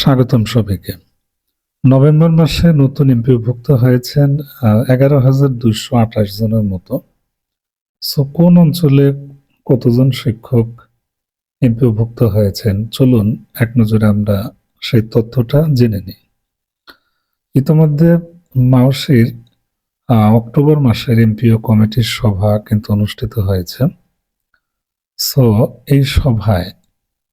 স্বাগতম সবাইকে। নভেম্বর মাসে নতুন এমপিভুক্ত হয়েছেন এগারো হাজার দুইশো আঠাশ জনের মতো। সো, কোন অঞ্চলে কতজন শিক্ষক এমপিভুক্ত হয়েছেন? চলুন এক নজরে আমরা সেই তথ্যটা জেনে নিই। ইতিমধ্যে মাওসির অক্টোবর মাসের এমপিও কমিটির সভা কিন্তু অনুষ্ঠিত হয়েছে। সো, এই সভায়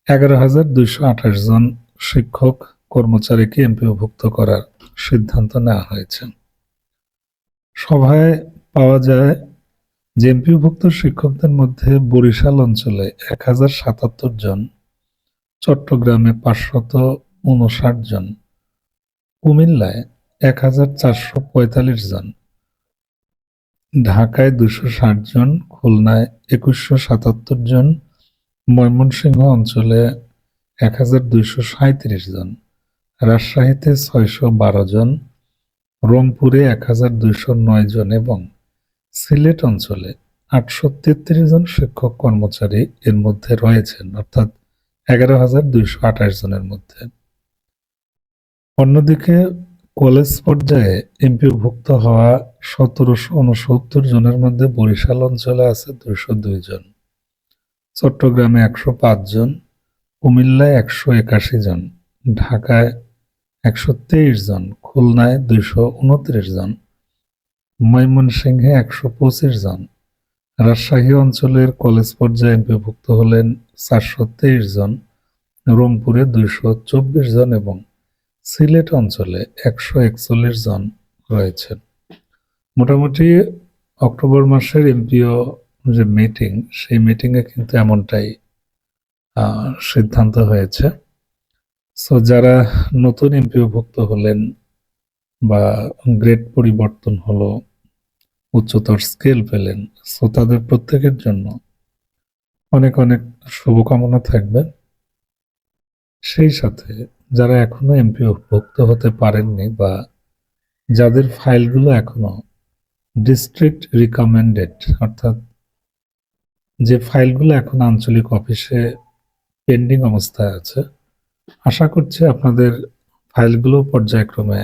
এগারো হাজার দুইশো আঠাশ জন শিক্ষক, কর্মচারীকে এমপিওভুক্ত করার সিদ্ধান্ত নেওয়া হয়েছে। সভায় পাওয়া যায় যে এমপিওভুক্ত শিক্ষকদের মধ্যে বরিশাল অঞ্চলে এক হাজার সাতাত্তর জন, চট্টগ্রামে পাঁচশত উনষাট জন, কুমিল্লায় এক হাজার চারশো পঁয়তাল্লিশ জন, ঢাকায় দুশো ষাট জন, খুলনায় একুশশো সাতাত্তর জন, ময়মনসিংহ অঞ্চলে এক হাজার দুইশো সাঁত্রিশ জন। রাজশাহীতে ছয়শো বারো জন, রংপুরে এক হাজার দুইশো নয় জন এবং সিলেট অঞ্চলে আটশো তেত্রিশ জন শিক্ষক কর্মচারী এর মধ্যে রয়েছেন, অর্থাৎ এগারো হাজার দুইশো আঠাশ জনের মধ্যে। অন্যদিকে কলেজ পর্যায়ে এমপিভুক্ত হওয়া সতেরোশো উনসত্তর জনের মধ্যে বরিশাল অঞ্চলে আছে দুইশো দুই জন। চট্টগ্রামে একশো পাঁচ জন কুমিল্লায় একশো একাশি জন, ঢাকায় একশো তেইশ জন, খুলনায় দুইশো উনত্রিশ জন, ময়মনসিংহে একশো পঁচিশ জন, রাজশাহী অঞ্চলের কলেজ পর্যায়ে এমপিভুক্ত হলেন চারশো তেইশ জন, রংপুরে দুইশো চব্বিশ জন এবং সিলেট অঞ্চলে একশো একচল্লিশ জন রয়েছেন। মোটামুটি অক্টোবর মাসের এমপিও যে মিটিং সেই মিটিংয়ে কিন্তু এমনটাই সিদ্ধান্ত হয়েছে। সো যারা নতুন এমপিওভুক্ত হলেন বা গ্রেড পরিবর্তন হলো, উচ্চতর স্কেল পেলেন সো তাদের প্রত্যেকের জন্য অনেক অনেক শুভকামনা থাকবে। সেই সাথে যারা এখনও এমপিও ভুক্ত হতে পারেননি বা যাদের ফাইলগুলো এখনও ডিস্ট্রিক্ট রিকমেন্ডেড অর্থাৎ যে ফাইলগুলো এখন আঞ্চলিক অফিসে পেন্ডিং অবস্থায় আছে। আশা করছি আপনাদের ফাইলগুলো পর্যায়ক্রমে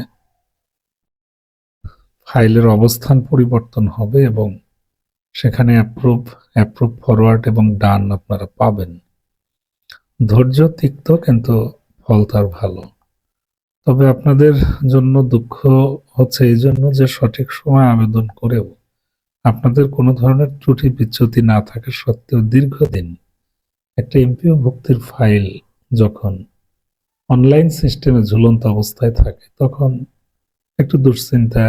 ফাইলের অবস্থান পরিবর্তন হবে এবং সেখানে অ্যাপ্রুভ অ্যাপ্রুভ ফরওয়ার্ড এবং ডান আপনারা পাবেন। ধৈর্য, তিক্ত কিন্তু ফল তার ভালো। তবে আপনাদের জন্য দুঃখ হচ্ছে এই জন্য যে সঠিক সময় আবেদন করেও আপনাদের কোনো ধরনের ত্রুটি, বিচ্যুতি না থাকা সত্ত্বেও দীর্ঘদিন একটা এমপিও ভুক্তির ফাইল যখন অনলাইন সিস্টেমে ঝুলন্ত অবস্থায় থাকে, তখন একটু দুশ্চিন্তা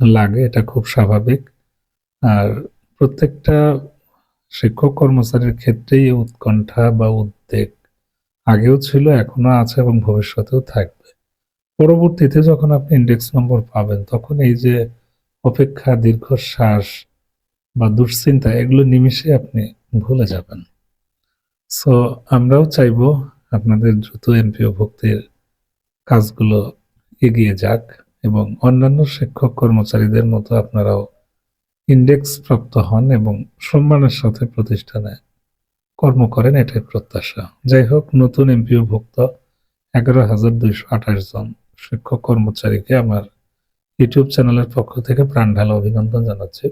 লাগে, এটা খুব স্বাভাবিক। আর প্রত্যেকটা শিক্ষক কর্মচারীর ক্ষেত্রেই উৎকণ্ঠা বা উদ্বেগ আগেও ছিল, এখনও আছে এবং ভবিষ্যতেও থাকবে। পরবর্তীতে যখন আপনি ইন্ডেক্স নম্বর পাবেন, তখন এই যে অপেক্ষা, দীর্ঘশ্বাস বা দুশ্চিন্তা, এগুলো নিমিশে আপনি ভুলে যাবেন। সো আমরাও চাইব আপনাদের দ্রুত এমপিও ভক্তির কাজগুলো এগিয়ে যাক এবং অন্যান্য শিক্ষক কর্মচারীদের মতো আপনারাও ইন্ডেক্স প্রাপ্ত হন এবং সম্মানের সাথে প্রতিষ্ঠানে কর্ম করেন, এটাই প্রত্যাশা। যাই হোক, নতুন এমপিও ভুক্ত এগারো হাজার দুইশো আঠাশ জন শিক্ষক কর্মচারীকে আমার ইউটিউব চ্যানেলের পক্ষ থেকে প্রাণ ঢালা অভিনন্দন জানাচ্ছি।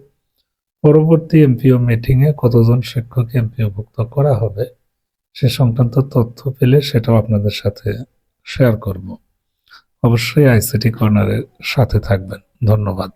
পরবর্তী এমপিও মিটিংয়ে কতজন শিক্ষক এমপিও ভুক্ত করা হবে সে সংক্রান্ত তথ্য পেলে সেটাও আপনাদের সাথে শেয়ার করব। অবশ্যই আইসিটি কর্নারের সাথে থাকবেন। ধন্যবাদ।